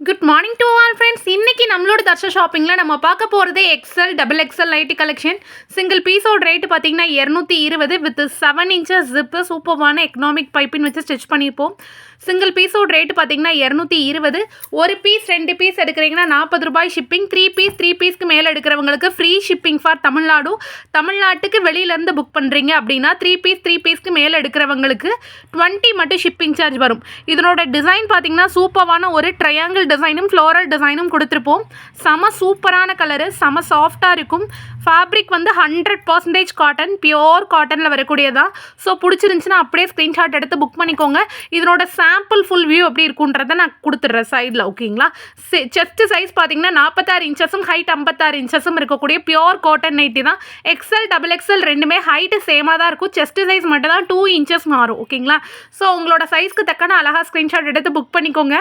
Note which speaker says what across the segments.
Speaker 1: Good morning to all friends இன்னைக்கு நம்மளோட தர்ஷா ஷாப்பிங்கில் நம்ம பார்க்க போகிறது XL double XL nighty collection single பீஸோட ரேட்டு பார்த்தீங்கன்னா இரநூத்தி இருபது வித் செவன் இன்ச்சஸ் ஜிப்பு சூப்பர்வான எக்கனாமிக் பைப்பின் வச்சு ஸ்டிச் பண்ணியிருப்போம். சிங்கிள் பீஸோட ரேட்டு பார்த்தீங்கன்னா இரநூத்தி இருபது. ஒரு பீஸ் ரெண்டு பீஸ் எடுக்கிறீங்கன்னா நாற்பது ரூபாய் ஷிப்பிங் த்ரீ பீஸ் த்ரீ பீஸ்க்கு மேலே எடுக்கிறவங்களுக்கு ஃப்ரீ ஷிப்பிங் ஃபார் தமிழ்நாடு. தமிழ்நாட்டுக்கு வெளியிலேருந்து புக் பண்ணுறீங்க அப்படின்னா த்ரீ பீஸ் த்ரீ பீஸ்க்கு மேலே எடுக்கிறவங்களுக்கு டுவெண்ட்டி மட்டும் ஷிப்பிங் சார்ஜ் வரும். இதனோட டிசைன் பார்த்தீங்கன்னா சூப்பரான ஒரு ட்ரையாங்கிள் டிசைனும் ஃப்ளோரல் டிசைனும் கொடுத்துருப்போம். செம சூப்பரான கலரு செம சாஃப்டாக இருக்கும். ஃபேப்ரிக் வந்து ஹண்ட்ரட் பர்சன்டேஜ் காட்டன் பியோர் காட்டனில் வரக்கூடியதான் ஸோ பிடிச்சிருந்துச்சுன்னா அப்படியே ஸ்க்ரீன்ஷாட் எடுத்து புக் பண்ணிக்கோங்க. இதனோட சாம்பிள் ஃபுல் வியூ எப்படி இருக்குன்றதை நான் கொடுத்துட்றேன் சைடில் ஓகேங்களா செஸ்ட் சைஸ் பார்த்தீங்கன்னா நாற்பத்தாறு இன்ச்சஸும் ஹைட் ஐம்பத்தாறு இன்ச்சஸும் இருக்கக்கூடிய பியோர் காட்டன் நைட்டி தான். எக்ஸல் டபுள் எக்ஸல் ரெண்டுமே ஹைட்டு சேமாக தான் இருக்கும். செஸ்ட் சைஸ் மட்டும் தான் டூ இன்ச்சஸ் மாறும் ஓகேங்களா ஸோ உங்களோட சைஸ்க்கு தக்கன அழகாக ஸ்க்ரீன்ஷாட் எடுத்து புக் பண்ணிக்கோங்க.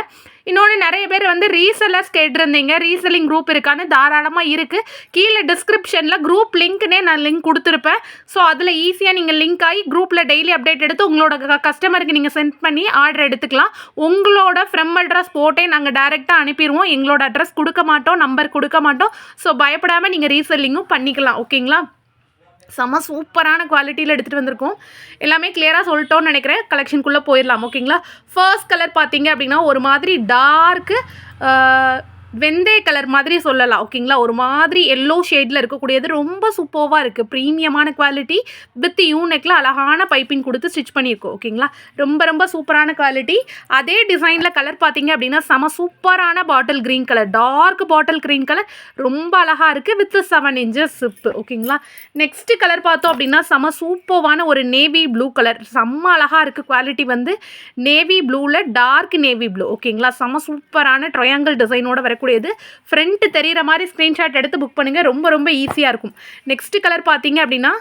Speaker 1: இன்னொன்று நிறைய பேர் வந்து ரீசெல்லர்ஸ் கேட்டிருந்தீங்க. ரீசெல்லிங் குரூப் இருக்கான்னு தாராளமாக இருக்குது கீழே டிஸ்கிரிப்ஷனில் குரூப் லிங்க்னே நான் லிங்க் கொடுத்துருப்பேன். ஸோ அதில் ஈஸியாக நீங்கள் லிங்க் ஆகி குரூப்பில் டெய்லி அப்டேட் எடுத்து உங்களோட கஸ்டமருக்கு நீங்கள் சென்ட் பண்ணி ஆர்டர் எடுத்துக்கலாம். உங்களோட ஃப்ரம் அட்ரஸ் போட்டே நாங்கள் டைரெக்டாக அனுப்பிடுவோம். எங்களோட அட்ரஸ் கொடுக்க மாட்டோம் நம்பர் கொடுக்க மாட்டோம். ஸோ பயப்படாமல் நீங்கள் ரீசெல்லிங்கும் பண்ணிக்கலாம். ஓகேங்களா செம்ம சூப்பரான குவாலிட்டியில் எடுத்துகிட்டு வந்திருக்கோம். எல்லாமே கிளியராக சொல்லிட்டோன்னு நினைக்கிறேன். கலெக்ஷனுக்குள்ளே போயிடலாம் ஓகேங்களா ஃபர்ஸ்ட் கலர் பார்த்தீங்க அப்படின்னா ஒரு மாதிரி டார்க்கு வெந்தய கலர் மாதிரி சொல்லலாம் ஓகேங்களா? ஒரு மாதிரி எல்லோ ஷேடில் இருக்கக்கூடியது ரொம்ப சூப்பர்வாக இருக்குது ப்ரீமியமான குவாலிட்டி வித் யூனெக்கில் அழகான பைப்பிங் கொடுத்து ஸ்டிச் பண்ணியிருக்கோம் ஓகேங்களா? ரொம்ப ரொம்ப சூப்பரான குவாலிட்டி அதே டிசைனில் கலர் பார்த்தீங்க அப்படின்னா செம சூப்பரான bottle green colour dark bottle green colour ரொம்ப அழகாக இருக்குது வித் செவன் இன்ச்சஸ் சிப்பு ஓகேங்களா? நெக்ஸ்ட் கலர் பார்த்தோம் அப்படின்னா செம சூப்பர்வான ஒரு நேவி ப்ளூ கலர் செம்ம அழகாக இருக்குது குவாலிட்டி வந்து. நேவி ப்ளூவில் டார்க் நேவி ப்ளூ ஓகேங்களா? செம சூப்பரான ட்ரையாங்கிள் டிசைனோட வரக்கூடியது. ஃப்ரண்ட்டு தெரிகிற மாதிரி ஸ்க்ரீன்ஷாட் எடுத்து புக் பண்ணுங்கள் ரொம்ப ரொம்ப ஈஸியாக இருக்கும். நெக்ஸ்ட் கலர் பார்த்தீங்க அப்படின்னா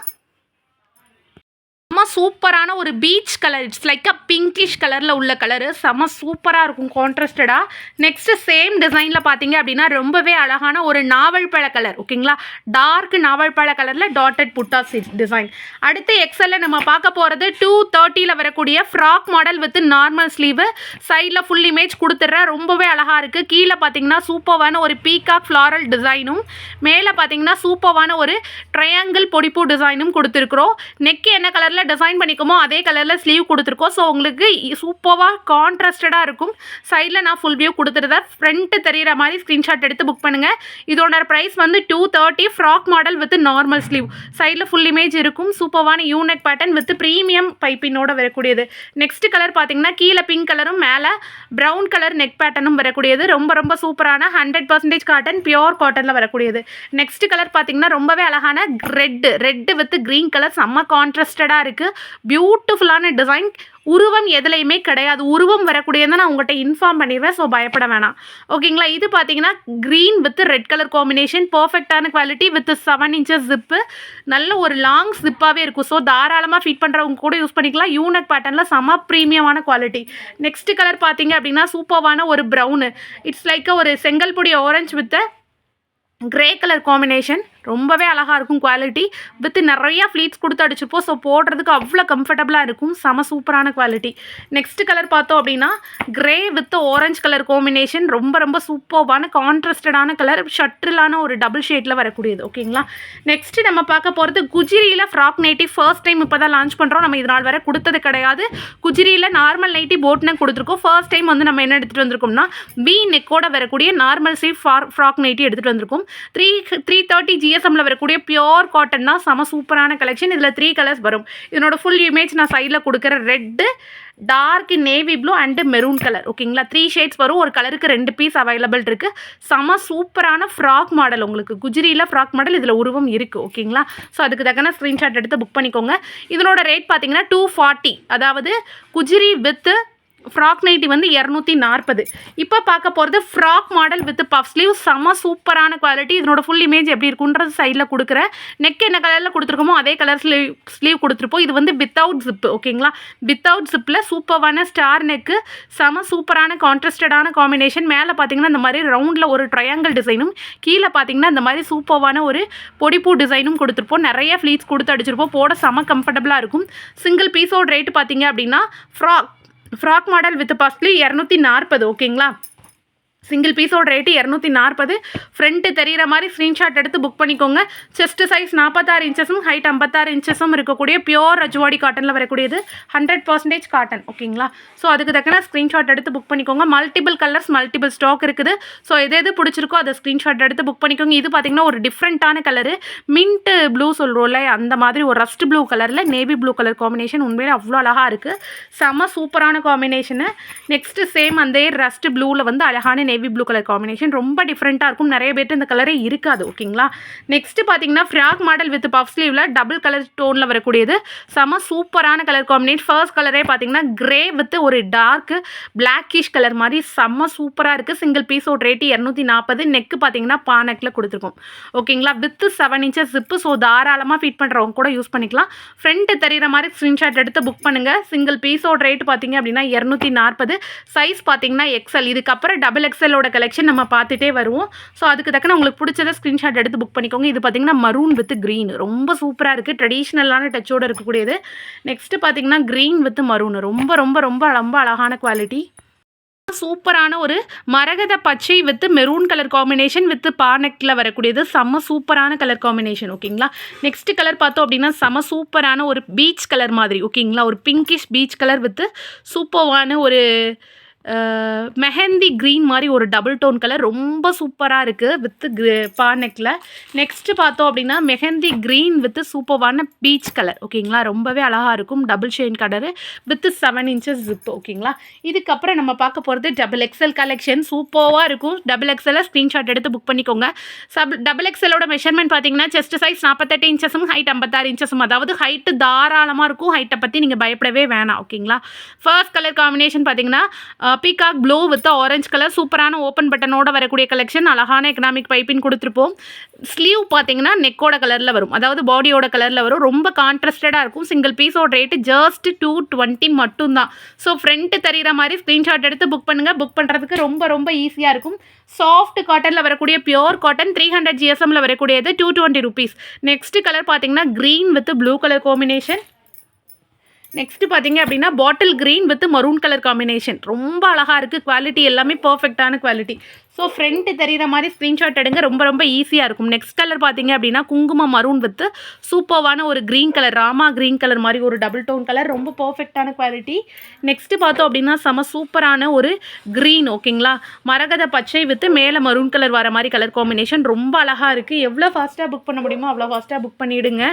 Speaker 1: செம்ம சூப்பரான ஒரு peach colour it's like a pinkish கலரில் உள்ள கலரு செம்ம சூப்பராக இருக்கும் கான்ட்ராஸ்டடாக நெக்ஸ்ட்டு சேம் டிசைனில் பார்த்தீங்க அப்படின்னா ரொம்பவே அழகான ஒரு நாவல் பழ கலர் ஓகேங்களா டார்க் நாவல் பழ கலரில் டாட்டட் புட்டா டிசைன் அடுத்து எக்ஸலில் நம்ம பார்க்க போகிறது டூ தேர்ட்டியில் வரக்கூடிய frock model with normal sleeve சைடில் ஃபுல் இமேஜ் கொடுத்துட்றேன் ரொம்பவே அழகாக இருக்குது கீழே பார்த்தீங்கன்னா சூப்பர்வான ஒரு பீகாக் ஃப்ளாரல் டிசைனும் மேலே பார்த்தீங்கன்னா சூப்பர்வான ஒரு ட்ரையாங்கிள் பொடிப்பு டிசைனும் கொடுத்துருக்குறோம். நெக் என்ன கலரில் டிசைன் பண்ணிக்கோமோ அதே கலரில் ஸ்லீவ் கொடுத்துருக்கோம். ஸோ உங்களுக்கு சூப்பராக கான்ட்ராஸ்டடாக இருக்கும். சைடில் நான் ஃபுல் வியூ கொடுத்துருந்தேன் ஃப்ரண்ட்டு தெரிகிற மாதிரி ஸ்க்ரீன்ஷாட் எடுத்து புக் பண்ணுங்கள் இதோட ப்ரைஸ் வந்து two thirty frock model with normal sleeve சைடில் ஃபுல் இமேஜ் இருக்கும். சூப்பரான யூனெக் பேட்டர்ன் வித் ப்ரீமியம் பைப்பினோட வரக்கூடியது. நெக்ஸ்ட் கலர் பார்த்தீங்கன்னா கீழே பிங்க் கலரும் மேலே ப்ரௌன் கலர் நெக் பேட்டர்னும் வரக்கூடியது. ரொம்ப ரொம்ப சூப்பரான ஹண்ட்ரட் பர்சன்டேஜ் காட்டன் பியோர் காட்டனில் வரக்கூடியது. நெக்ஸ்ட் கலர் பார்த்தீங்கன்னா ரொம்பவே அழகான red red with green colour செம்ம கான்ட்ராஸ்டடாக இருக்குது பியூட்டிஃபுல்லான டிசைன் உருவம் எதுலையுமே கிடையாது. உருவம் வரக்கூடியதை நான் உங்கள்கிட்ட இன்ஃபார்ம் பண்ணிடுவேன். ஸோ பயப்பட வேணாம். ஓகேங்களா இது பார்த்தீங்கன்னா green with red colour combination பர்ஃபெக்டான quality with seven inches zip நல்ல ஒரு லாங் ஜிப்பாகவே இருக்கும். ஸோ தாராளமாக ஃபிட் பண்ணுறவங்க கூட யூஸ் பண்ணிக்கலாம். யூனக் பேட்டர்னில் செம ப்ரீமியமான குவாலிட்டி நெக்ஸ்ட் கலர் பார்த்தீங்க அப்படின்னா சூப்பர்வான ஒரு ப்ரௌனு இட்ஸ் லைக் ஒரு செங்கல் பொடி orange with grey colour combination ரொம்பவே அழகாக இருக்கும் குவாலிட்டி வித் நிறையா ஃப்ளீட்ஸ் கொடுத்து அடிச்சிருப்போம். ஸோ போடுறதுக்கு அவ்வளோ கம்ஃபர்டபுளாக இருக்கும். செம சூப்பரான குவாலிட்டி நெக்ஸ்ட் கலர் பார்த்தோம் அப்படின்னா grey with orange colour combination ரொம்ப ரொம்ப சூப்பர்வான கான்ட்ராஸ்டடான கலர் ஷட்டிலான ஒரு டபுள் ஷேட்டில் வரக்கூடியது. ஓகேங்களா நெக்ஸ்ட் நம்ம பார்க்க போகிறது குஜிரியில் ஃப்ராக் நைட்டி ஃபர்ஸ்ட் டைம் இப்போ தான் லான்ச் பண்ணுறோம் நம்ம இது நாள் வரை கொடுத்தது கிடையாது. குஜிரியில் நார்மல் நைட்டி போட் கொடுத்துருக்கோம். ஃபர்ஸ்ட் டைம் வந்து நம்ம என்ன எடுத்துகிட்டு வந்திருக்கோம்னா பி நெக்கோட வரக்கூடிய normal C for frock nighty எடுத்துகிட்டு வந்திருக்கோம். த்ரீ த்ரீ தேர்ட்டி ஜிஎஸ் ஜிஎஸ்எம்மில் வரக்கூடிய பியோர் காட்டன் தான் செம சூப்பரான கலெக்ஷன் இதில் த்ரீ கலர்ஸ் வரும். இதனோட ஃபுல் இமேஜ் நான் சைடில் கொடுக்குற red dark navy blue and maroon colour ஓகேங்களா த்ரீ ஷேட்ஸ் வரும். ஒரு கலருக்கு ரெண்டு பீஸ் அவைலபிள் இருக்குது செம சூப்பரான ஃப்ராக் மாடல் உங்களுக்கு. குஜிரியில் ஃப்ராக் மாடல் இதில் உருவம் இருக்குது ஓகேங்களா ஸோ அதுக்கு தக்கன ஸ்க்ரீன்ஷாட் எடுத்து புக் பண்ணிக்கோங்க. இதனோட ரேட் பார்த்தீங்கன்னா டூ ஃபார்ட்டி அதாவது குஜிரி வித்து ஃப்ராக் நைட்டி வந்து இரநூத்தி நாற்பது. இப்போ பார்க்க போகிறது frock model with puff sleeve செம சூப்பரான குவாலிட்டி இதனோட ஃபுல் இமேஜ் எப்படி இருக்குன்றது சைடில் கொடுக்குறேன். நெக் என்ன கலரில் கொடுத்துருக்கோமோ அதே கலர் ஸ்லீவ் ஸ்லீவ் கொடுத்துருப்போம். இது வந்து வித்தவுட் ஜிப் ஓகேங்களா வித்தவுட் ஜிப்பில் சூப்பரான ஸ்டார் நெக்கு செம சூப்பரான கான்ட்ரஸ்டடான காம்பினேஷன் மேலே பார்த்தீங்கன்னா இந்த மாதிரி ரவுண்டில் ஒரு ட்ரையாங்கிள் டிசைனும் கீழே பார்த்தீங்கன்னா இந்த மாதிரி சூப்பரான ஒரு பொடிப்பூ டிசைனும் கொடுத்துருப்போம். நிறைய ஃப்ளீட்ஸ் கொடுத்து அடிச்சிருப்போம். போட செம கம்ஃபர்டபுளாக இருக்கும். சிங்கிள் பீஸோட ரேட்டு பார்த்தீங்க அப்படின்னா ஃப்ராக் ஃப்ராக் மாடல் வித் பாஸ்ட்லி இரநூத்தி நாற்பது ஓகேங்களா சிங்கிள் பீஸோட ரேட்டு இரநூத்தி நாற்பது ஃப்ரண்ட்டு தெரிகிற மாதிரி ஸ்க்ரீன்ஷாட் எடுத்து புக் பண்ணிக்கோங்க. செஸ்ட் சைஸ் நாற்பத்தாறு இன்ச்சஸும் ஹைட் ஐம்பத்தாறு இன்ச்சஸும் இருக்கக்கூடிய பியோர் ரஜ்வாடி காட்டனில் வரக்கூடியது ஹண்ட்ரட் பர்சன்டேஜ் காட்டன் ஓகேங்களா? ஸோ அதுக்கு தக்கன ஸ்க்ரீன்ஷாட் எடுத்து புக் பண்ணிக்கோங்க. மல்டிபிள் கலர்ஸ் மல்டிபிள் ஸ்டாக் இருக்குது. ஸோ எது எது பிடிச்சிருக்கோ அதை ஸ்க்ரீன்ஷாட் எடுத்து புக் பண்ணிக்கோங்க. இது பார்த்தீங்கன்னா ஒரு டிஃப்ரெண்ட்டான கலரு மின்ட்டு ப்ளூ சொல்கிறோம்ல அந்த மாதிரி ஒரு ரஸ்ட் ப்ளூ கலரில் நேவி ப்ளூ கலர் காம்பினேஷன் உண்மையிலே அவ்வளோ அழகாக இருக்குது செம்ம சூப்பரான காம்பினேஷனு நெக்ஸ்ட்டு சேம் அந்த ரஸ்ட் ப்ளூவில் வந்து அழகான நேவி ப்ளூ கலர் காம்பினேஷன் ரொம்ப டிஃப்ரெண்ட்டாக இருக்கும். நிறைய பேர்ட்டு இந்த கலரே இருக்காது ஓகேங்களா நெக்ஸ்ட்டு பார்த்தீங்கன்னா ஃப்ராக் மாடல் வித் பஃப் ஸ்லீவில் டபுள் கலர் டோனில் வரக்கூடியது. செம சூப்பரான கலர் காம்பினேஷன் ஃபர்ஸ்ட் கலரே பார்த்தீங்கன்னா கிரே வித் ஒரு டார்க்கு பிளாக்கிஷ் கலர் மாதிரி செம்ம சூப்பராக இருக்குது சிங்கிள் பீஸோட ரேட்டு இரநூத்தி நாற்பது நெக்கு பார்த்தீங்கன்னா பானக்கில் கொடுத்துருக்கோம். ஓகேங்களா with seven inches zip so தாராளமாக ஃபிட் பண்ணுறவங்க கூட யூஸ் பண்ணிக்கலாம். ஃப்ரண்ட்டு தெரிகிற மாதிரி ஸ்க்ரீன்ஷாட் எடுத்து புக் பண்ணுங்கள் சிங்கிள் பீஸோட ரேட் பார்த்தீங்க அப்படின்னா இரநூத்தி நாற்பது. சைஸ் பார்த்தீங்கன்னா எக்ஸல் இதுக்கப்புறம் டபுள் எக்ஸலோட கலெக்ஷன் நம்ம பார்த்துட்டே வருவோம். ஸோ அதுக்கு தக்கன உங்களுக்கு பிடிச்சத ஸ்க்ரீன்ஷாட் எடுத்து புக் பண்ணிக்கோங்க. இது பார்த்தீங்கன்னா மரூன் வித் க்ரீன் ரொம்ப சூப்பராக இருக்குது ட்ரெடிஷ்னலான டச்சோட இருக்கக்கூடியது. நெக்ஸ்ட்டு பார்த்தீங்கன்னா க்ரீன் வித் மரூன் ரொம்ப ரொம்ப ரொம்ப ரொம்ப அழகான குவாலிட்டி சூப்பரான ஒரு மரகத பச்சை with maroon colour combination with பானக்கில் வரக்கூடியது. செம்ம சூப்பரான கலர் காம்பினேஷன் ஓகேங்களா நெக்ஸ்ட் கலர் பார்த்தோம் அப்படின்னா செம சூப்பரான ஒரு பீச் கலர் மாதிரி. ஓகேங்களா ஒரு பிங்கிஷ் பீச் கலர் வித் சூப்பரான ஒரு மெஹந்தி க்ரீன் மாதிரி ஒரு டபுள் டோன் கலர் ரொம்ப சூப்பராக இருக்குது வித் பானக்கில் நெக்ஸ்ட்டு பார்த்தோம் அப்படின்னா மெஹந்தி க்ரீன் வித்து சூப்பர்வான பீச் கலர் ஓகேங்களா? ரொம்பவே அழகாக இருக்கும். Double shade colour with seven inches zip ஓகேங்களா? இதுக்கப்புறம் நம்ம பார்க்க போகிறது டபுள் எக்ஸல் கலெக்ஷன் சூப்பராக இருக்கும். டபுள் எக்ஸலில் ஸ்க்ரீன்ஷாட் எடுத்து புக் பண்ணிக்கோங்க. சப் டபுள் எக்ஸலோட மெஷர்மெண்ட் பார்த்தீங்கன்னா செஸ்ட் சைஸ் நாற்பத்தெட்டு இன்ச்சஸும் ஹைட் ஐம்பத்தாறு இன்ச்சஸும் அதாவது ஹைட்டு தாராளமாக இருக்கும். ஹைட்டை பற்றி நீங்கள் பயப்படவே வேணாம் ஓகேங்களா? ஃபர்ஸ்ட் கலர் காம்பினேஷன் பார்த்தீங்கன்னா peacock blue with orange colour சூப்பரான ஓப்பன் பட்டனோட வரக்கூடிய கலெக்ஷன் அழகான எக்கனாமிக் பைப்பின் கொடுத்துருப்போம். ஸ்லீவ் பார்த்தீங்கன்னா நெக்கோட கலரில் வரும். அதாவது பாடியோட கலரில் வரும். ரொம்ப கான்ட்ராஸ்டடாக இருக்கும். சிங்கிள் பீஸோட ரேட்டு ஜஸ்ட் டூ டுவெண்ட்டி மட்டும்தான். ஸோ ஃப்ரண்ட்டு தெரிகிற மாதிரி ஸ்க்ரீன்ஷாட் எடுத்து புக் பண்ணுங்கள் புக் பண்ணுறதுக்கு ரொம்ப ரொம்ப ஈஸியாக இருக்கும். சாஃப்ட் காட்டனில் வரக்கூடிய பியோர் காட்டன் த்ரீ ஹண்ட்ரட் ஜிஎஸ்எம்மில் வரக்கூடியது two twenty rupees next colour பார்த்தீங்கன்னா green with blue colour combination next பார்த்தீங்க அப்படின்னா bottle green with maroon colour combination ரொம்ப அழகாக இருக்குது குவாலிட்டி எல்லாமே பர்ஃபெக்டான குவாலிட்டி ஸோ ஃப்ரண்ட்டு தெரிகிற மாதிரி ஸ்க்ரீன்ஷாட் எடுங்க. ரொம்ப ரொம்ப ஈஸியாக இருக்கும். நெக்ஸ்ட் கலர் பார்த்தீங்க அப்படின்னா குங்குமம் மரூன் வித்து சூப்பர்வான ஒரு green colour Rama green colour மாதிரி ஒரு டபுள் டோன் கலர் ரொம்ப பர்ஃபெக்டான குவாலிட்டி நெக்ஸ்ட்டு பார்த்தோம் அப்படின்னா செம சூப்பரான ஒரு க்ரீன் ஓகேங்களா மரகத பச்சை வித்து மேலே மரூன் கலர் வர மாதிரி கலர் காம்பினேஷன் ரொம்ப அழகாக இருக்குது எவ்வளோ ஃபாஸ்ட்டாக புக் பண்ண முடியுமோ அவ்வளோ ஃபாஸ்ட்டாக புக் பண்ணிவிடுங்க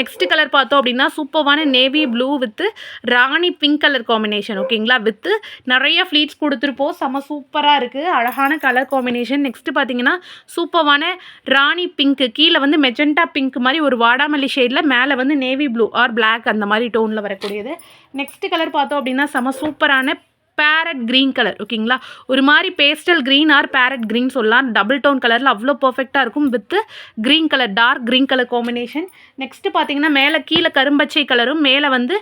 Speaker 1: நெக்ஸ்ட் கலர் பார்த்தோம் அப்படின்னா சூப்பர்வான navy blue with Rani pink colour combination ஓகேங்களா வித்து நிறைய ஃப்ளீட்ஸ் கொடுத்துருப்போம். செம சூப்பராக இருக்குது அழகான கலர் காம்பினேஷன் நெக்ஸ்ட்டு பார்த்தீங்கன்னா சூப்பர்வான ராணி பிங்க்கு கீழே வந்து மெஜெண்டா பிங்க் மாதிரி ஒரு வாடாமல்லி ஷேடில் மேலே வந்து நேவி ப்ளூ ஆர் பிளாக் அந்த மாதிரி டோனில் வரக்கூடியது. நெக்ஸ்ட் கலர் பார்த்தோம் அப்படின்னா செம சூப்பரான பேரட் க்ரீன் கலர் ஓகேங்களா ஒரு மாதிரி pastel green or parrot green சொல்லலாம். டபுள் டோன் கலரில் அவ்வளோ பர்ஃபெக்டாக இருக்கும் with green colour dark green colour combination next பார்த்தீங்கன்னா மேலே கீழே கரும்பச்சை கலரும் மேலே வந்து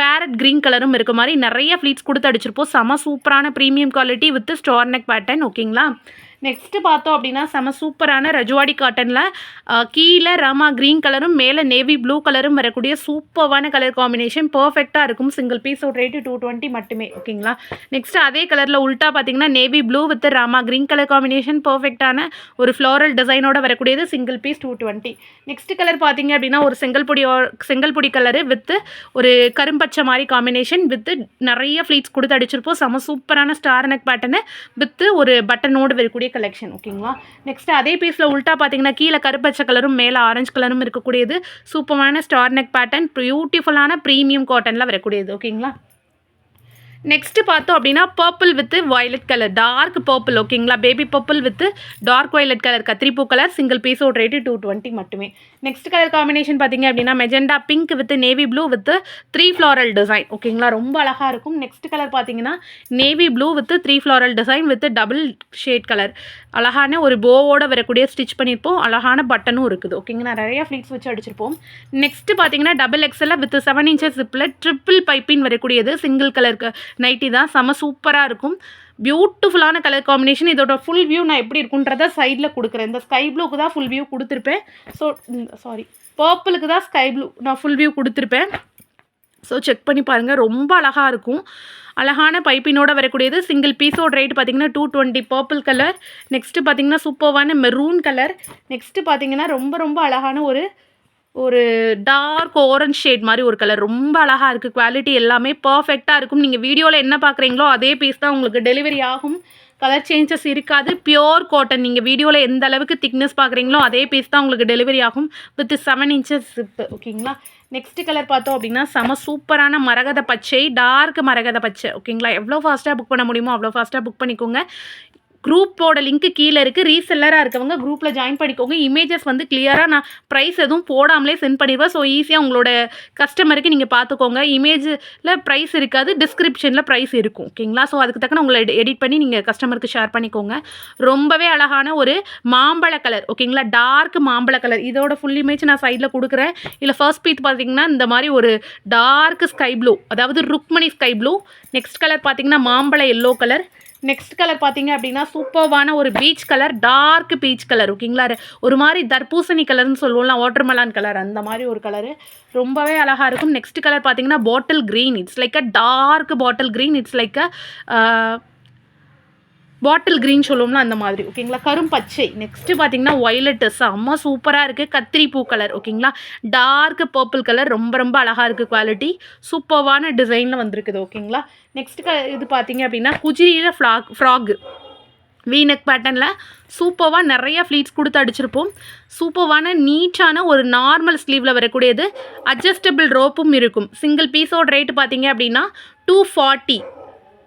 Speaker 1: பேரட் க்ரீன் கலரும் இருக்க மாதிரி நிறைய ஃப்ளீட்ஸ் கொடுத்து அடிச்சிருப்போம். செம சூப்பரான premium quality with star neck pattern ஓகேங்களா நெக்ஸ்ட்டு பார்த்தோம் அப்படின்னா செம சூப்பரான ரஜுவாடி காட்டனில் கீழே ராமா க்ரீன் கலரும் மேலே நேவி ப்ளூ கலரும் வரக்கூடிய சூப்பரான கலர் காம்பினேஷன் பர்ஃபெக்டாக இருக்கும். சிங்கிள் பீஸோட ரேட்டு டூ டுவெண்ட்டி மட்டுமே. ஓகேங்களா? நெக்ஸ்ட் அதே கலரில் உல்ட்டா பார்த்தீங்கன்னா navy blue with Rama green colour combination பர்ஃபெக்டான ஒரு ஃப்ளோரல் டிசைனோட வரக்கூடியது single piece two twenty next colour பார்த்தீங்க அப்படின்னா ஒரு செங்கல் பொடி செங்கல் பொடி கலரு வித் ஒரு கரும்பச்சை மாதிரி காம்பினேஷன் வித் நிறைய ஃப்ளீட்ஸ் கொடுத்து அடிச்சிருப்போம். செம சூப்பரான ஸ்டார் நெக் பேட்டர்னு வித் ஒரு பட்டனோடு வரக்கூடிய கலெக்ஷன் ஓகேங்களா நெக்ஸ்ட் அதே பீஸில் உல்ட்டா பார்த்தீங்கன்னா கீழே கருப்பச்சை கலரும் மேலே ஆரஞ்சு கலரும் இருக்கக்கூடியது. சூப்பரான ஸ்டார் நெக் பேட்டர்ன் பியூட்டிஃபுல்லான ப்ரீமியம் காட்டனில் வரக்கூடியது ஓகேங்களா நெக்ஸ்ட் பார்த்தோம் அப்படின்னா purple with violet colour dark purple ஓகேங்களா baby purple with dark violet colour கத்திரிப்பூ colour single பீஸோட ரேட்டு டூ டுவெண்ட்டி மட்டுமே. நெக்ஸ்ட் கலர் காம்பினேஷன் பார்த்தீங்க அப்படின்னா magenta pink with navy blue with three floral design ஓகேங்களா ரொம்ப அழகாக இருக்கும். நெக்ஸ்ட் கலர் பார்த்தீங்கன்னா navy blue with three floral design with double shade colour அழகான ஒரு போவோட வரக்கூடிய ஸ்டிச் பண்ணியிருப்போம் அழகான பட்டனும் இருக்குது. ஓகேங்களா நிறைய ஃப்ளீட்ஸ் வச்சு அடிச்சிருப்போம். நெக்ஸ்ட் பார்த்தீங்கன்னா டபுள் எக்ஸலில் வித் செவன் இன்ச்சஸ் ஜிப்பில் ட்ரிப்பிள் பைப்பின் வரக்கூடியது சிங்கிள் கலருக்கு நைட்டி தான். செம சூப்பராக இருக்கும். பியூட்டிஃபுல்லான கலர் காம்பினேஷன் இதோட ஃபுல் வியூ நான் எப்படி இருக்குன்றத சைடில் கொடுக்குறேன். இந்த ஸ்கை ப்ளூக்கு தான் ஃபுல் வியூ கொடுத்துருப்பேன். ஸோ சாரி பர்பிளுக்கு தான் ஸ்கை ப்ளூ நான் ஃபுல் வியூ கொடுத்துருப்பேன். ஸோ செக் பண்ணி பாருங்கள் ரொம்ப அழகாக இருக்கும். அழகான பைப்பினோட வரக்கூடியது. சிங்கிள் பீஸோட ரேட் பார்த்தீங்கன்னா two twenty purple colour next பார்த்தீங்கன்னா சூப்பர்வான மெரூன் கலர் நெக்ஸ்ட்டு பார்த்தீங்கன்னா ரொம்ப ரொம்ப அழகான ஒரு ஒரு டார்க் ஓரஞ்ச் ஷேட் மாதிரி ஒரு கலர் ரொம்ப அழகாக இருக்குது குவாலிட்டி எல்லாமே பர்ஃபெக்டாக இருக்கும். நீங்கள் வீடியோவில் என்ன பார்க்குறீங்களோ அதே பீஸ் தான் உங்களுக்கு டெலிவரி ஆகும். கலர் சேஞ்சஸ் இருக்காது. பியோர் காட்டன் நீங்கள் வீடியோவில் எந்த அளவுக்கு திக்னஸ் பார்க்குறீங்களோ அதே பீஸ் தான் உங்களுக்கு டெலிவரி ஆகும். வித் செவன் இன்ச்சஸ் ஜிப்பு ஓகேங்களா நெக்ஸ்ட் கலர் பார்த்தோம் அப்படின்னா செம சூப்பரான மரகத பச்சை டார்க் மரகத பச்சை ஓகேங்களா எவ்வளோ ஃபாஸ்ட்டாக புக் பண்ண முடியுமோ அவ்வளோ ஃபாஸ்ட்டாக புக் பண்ணிக்கோங்க. குரூப்போட லிங்க்கு கீழே இருக்குது ரீசெல்லராக இருக்கவங்க குரூப்பில் ஜாயின் பண்ணிக்கோங்க. இமேஜஸ் வந்து கிளியராக நான் ப்ரைஸ் எதுவும் போடாமலே சென்ட் பண்ணிடுவேன். ஸோ ஈஸியாக உங்களோட கஸ்டமருக்கு நீங்கள் பார்த்துக்கோங்க இமேஜில் ப்ரைஸ் இருக்காது டிஸ்கிரிப்ஷனில் ப்ரைஸ் இருக்கும். ஓகேங்களா ஸோ அதுக்கு தக்கன உங்களை எடிட் பண்ணி நீங்கள் கஸ்டமருக்கு ஷேர் பண்ணிக்கோங்க. ரொம்பவே அழகான ஒரு மாம்பழ கலர் ஓகேங்களா டார்க் மாம்பழ கலர் இதோட ஃபுல் இமேஜ் நான் சைடில் கொடுக்குறேன். இல்லை ஃபர்ஸ்ட் பீத் பார்த்தீங்கன்னா இந்த மாதிரி ஒரு டார்க் ஸ்கை ப்ளூ அதாவது Rukmani sky blue next colour பார்த்தீங்கன்னா மாம்பழ எல்லோ கலர் நெக்ஸ்ட் கலர் பார்த்தீங்க அப்படின்னா சூப்பர்வான ஒரு peach colour dark peach colour ஓகேங்களா ஒரு மாதிரி தர்பூசணி கலர்னு சொல்லுவோம்ல வாட்டர்மெலான் கலர் அந்த மாதிரி ஒரு கலரு ரொம்பவே அழகாக இருக்கும். நெக்ஸ்ட் கலர் பார்த்தீங்கன்னா bottle green it's like a dark bottle green it's like a bottle green சொல்லுவோம்ல அந்த மாதிரி. ஓகேங்களா? கரும் பச்சை. நெக்ஸ்ட்டு பார்த்தீங்கன்னா ஒய்லட்டு அம்மா சூப்பராக இருக்குது கத்திரி பூ கலர் ஓகேங்களா? டார்க் பர்பிள் கலர் ரொம்ப ரொம்ப அழகாக இருக்குது குவாலிட்டி சூப்பர்வான டிசைனில் வந்திருக்குது. ஓகேங்களா? நெக்ஸ்ட் க இது பார்த்தீங்க அப்படின்னா குஜிரியில் ஃப்ளாக் ஃப்ராகு வீனக் பேட்டர்னில் சூப்பர்வாக நிறைய ஃப்ளீட்ஸ் கொடுத்து அடிச்சிருப்போம். சூப்பர்வான நீட்டான ஒரு நார்மல் ஸ்லீவில் வரக்கூடியது. அட்ஜஸ்டபிள் ரோப்பும் இருக்கும். சிங்கிள் பீஸோட ரேட்டு பார்த்தீங்க அப்படின்னா two forty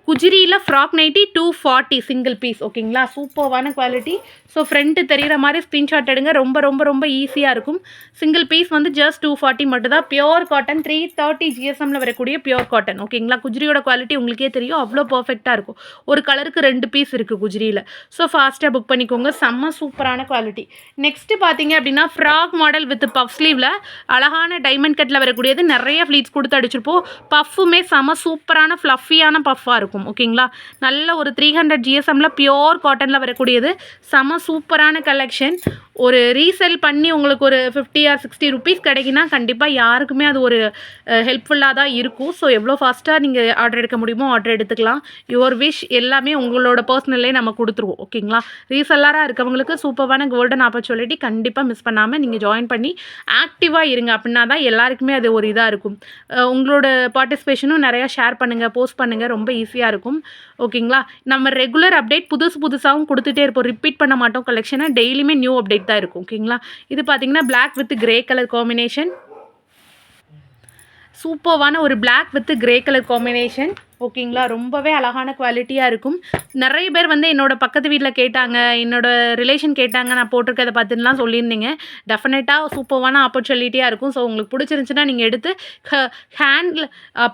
Speaker 1: குஜிரியில் frock nighty two forty single piece ஓகேங்களா சூப்பர்வான குவாலிட்டி ஸோ ஃப்ரண்ட்டு தெரிகிற மாதிரி ஸ்க்ரீன்ஷாட் எடுங்க. ரொம்ப ரொம்ப ரொம்ப ஈஸியாக இருக்கும். சிங்கிள் பீஸ் வந்து ஜஸ்ட் டூ ஃபார்ட்டி மட்டும் தான் பியோர் காட்டன் த்ரீ தேர்ட்டி ஜிஎஸ்எம்மில் வரக்கூடிய பியோர் காட்டன் ஓகேங்களா குஜிரியோட குவாலிட்டி உங்களுக்கே தெரியும். அவ்வளோ பர்ஃபெக்டாக இருக்கும். ஒரு கலருக்கு ரெண்டு பீஸ் இருக்குது குஜிரியில். ஸோ ஃபாஸ்ட்டாக புக் பண்ணிக்கோங்க. செம்ம சூப்பரான குவாலிட்டி நெக்ஸ்ட்டு பார்த்தீங்க அப்படின்னா ஃப்ராக் மாடல் வித் பஃப் ஸ்லீவில் அழகான டைமண்ட் கட்டில் வரக்கூடியது. நிறைய ஃப்ளீட்ஸ் கொடுத்து அடிச்சிருப்போம். பஃப்புமே செம சூப்பரான ஃப்ளஃபியான பஃப்பாக இருக்கும். ஓகேங்களா நல்ல ஒரு த்ரீ ஹண்ட்ரட் ஜிஎஸ்எம்மில் பியோர் காட்டனில் வரக்கூடியது. செம சூப்பரான கலெக்ஷன் ஒரு ரீசெல் பண்ணி உங்களுக்கு ஒரு ஃபிஃப்டி ஆர் சிக்ஸ்டி ருபீஸ் கிடைக்குன்னா கண்டிப்பாக யாருக்குமே அது ஒரு ஹெல்ப்ஃபுல்லாக தான் இருக்கும். ஸோ எவ்வளோ ஃபாஸ்ட்டாக நீங்கள் ஆர்டர் எடுக்க முடியுமோ ஆர்டர் எடுத்துக்கலாம். யுவர் விஷ் எல்லாமே உங்களோட பர்சனல்லே நம்ம கொடுத்துருவோம் ஓகேங்களா ரீசெல்லராக இருக்கவங்களுக்கு சூப்பரான கோல்டன் ஆப்பர்ச்சுனிட்டி கண்டிப்பாக மிஸ் பண்ணாமல் நீங்கள் ஜாயின் பண்ணி ஆக்டிவாக இருங்க அப்படின்னா தான் எல்லாருக்குமே அது ஒரு இதாக இருக்கும். உங்களோட பார்ட்டிசிபேஷனும் நிறையா ஷேர் பண்ணுங்கள் போஸ்ட் பண்ணுங்கள் ரொம்ப ஈஸியாக இருக்கும். ஓகேங்களா? நம்ம ரெகுலர் அப்டேட் புதுசு புதுசாகவும் கொடுத்துட்டே இருப்போம். ரிப்பீட் பண்ண மாட்டோம். கலெக்ஷனை டெய்லியுமே நியூ அப்டேட் தான் இருக்கும். ஓகேங்களா? இது பார்த்தீங்கன்னா black with grey colour combination சூப்பர்வான ஒரு black with grey colour combination ஓகேங்களா ரொம்பவே அழகான குவாலிட்டியாக இருக்கும். நிறைய பேர் வந்து என்னோடய பக்கத்து வீட்டில் கேட்டாங்க என்னோட ரிலேஷன் கேட்டாங்க நான் போட்டிருக்கதை பார்த்துலாம் சொல்லியிருந்தீங்க. டெஃபினட்டாக சூப்பர்வான ஆப்பர்ச்சுனிட்டியாக இருக்கும். ஸோ உங்களுக்கு பிடிச்சிருந்துச்சுன்னா நீங்கள் எடுத்து ஹேண்டில்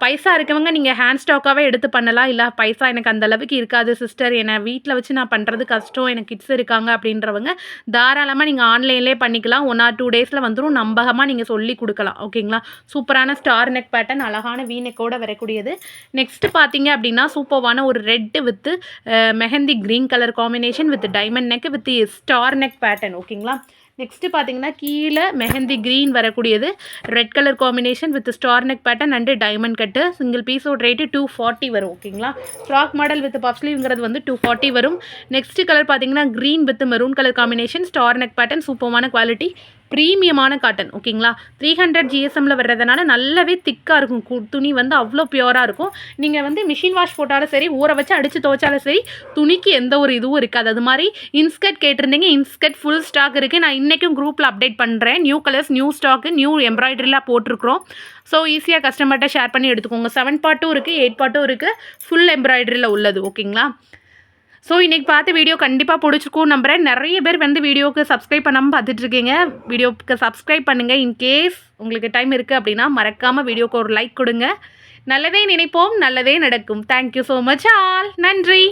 Speaker 1: பைசா இருக்கவங்க நீங்கள் ஹேண்ட் ஸ்டாக்காகவே எடுத்து பண்ணலாம். இல்லை பைசா எனக்கு அந்தளவுக்கு இருக்காது சிஸ்டர். என்னை வீட்டில் வச்சு நான் பண்ணுறது கஷ்டம். எனக்கு கிட்ஸ் இருக்காங்க அப்படின்றவங்க தாராளமாக நீங்கள் ஆன்லைன்லேயே பண்ணிக்கலாம். ஒன் ஆர் டூ டேஸில் வந்துடும் நம்பகமாக நீங்கள் சொல்லி கொடுக்கலாம். ஓகேங்களா? சூப்பரான ஸ்டார் நெக் பேட்டர்ன் அழகான வீ நெக்கோடு வரக்கூடியது. நெக்ஸ்ட் பார்த்தீங்க அப்படின்னா சூப்பர்வான ஒரு red with mehndi green colour combination with diamond neck with star neck pattern. ஓகேங்களா? நெக்ஸ்ட்டு பார்த்தீங்கன்னா கீழே மெஹந்தி க்ரீன் வரக்கூடியது. Red colour combination with star neck pattern and diamond cut. Single பீஸோட ரேட்டு டூ ஃபார்ட்டி வரும். ஓகேங்களா? ஃப்ராக் மாடல் வித் பஃப் ஸ்லீவ்ங்கிறது வந்து two forty வரும். நெக்ஸ்ட் கலர் பார்த்தீங்கன்னா green with maroon colour combination star neck pattern சூப்பமான quality. ப்ரீமியமான cotton ஓகேங்களா? Three hundred ஜிஎஸ்எம்மில் வர்றதுனால நல்லாவே திக்காக இருக்கும். கு- துணி வந்து அவ்வளோ பியூராக இருக்கும். நீங்கள் வந்து மிஷின் வாஷ் போட்டாலும் சரி ஊற வச்சு அடித்து துவைச்சாலும் சரி துணிக்கு எந்த ஒரு இதுவும் இருக்காது. அது மாதிரி இன்ஸ்கர்ட் கேட்டிருந்தீங்க இன்ஸ்கர்ட் ஃபுல் ஸ்டாக் இருக்குது நான் இன்றைக்கும் குரூப்பில் அப்டேட் பண்ணுறேன் new colours new stock new எம்ப்ராய்டரிலாம் போட்டிருக்கிறோம். ஸோ ஈஸியாக கஸ்டமர்கிட்ட ஷேர் பண்ணி எடுத்துக்கோங்க. செவன் பார்ட்டும் இருக்குது எயிட் பார்ட்டும் இருக்குது ஃபுல் எம்ப்ராய்டரியில் உள்ளது ஓகேங்களா? ஸோ இன்றைக்கி பார்த்த வீடியோ கண்டிப்பாக பிடிச்சிருக்கும் நம்புறேன். நிறைய பேர் வந்து வீடியோவுக்கு சப்ஸ்கிரைப் பண்ணாமல் பார்த்துட்ருக்கீங்க. வீடியோவுக்கு சப்ஸ்கிரைப் பண்ணுங்கள் இன்கேஸ் உங்களுக்கு டைம் இருக்குது அப்படின்னா மறக்காமல் வீடியோக்கு ஒரு லைக் கொடுங்க. நல்லதே நினைப்போம் நல்லதே நடக்கும். தேங்க்யூ ஸோ மச் ஆல் நன்றி.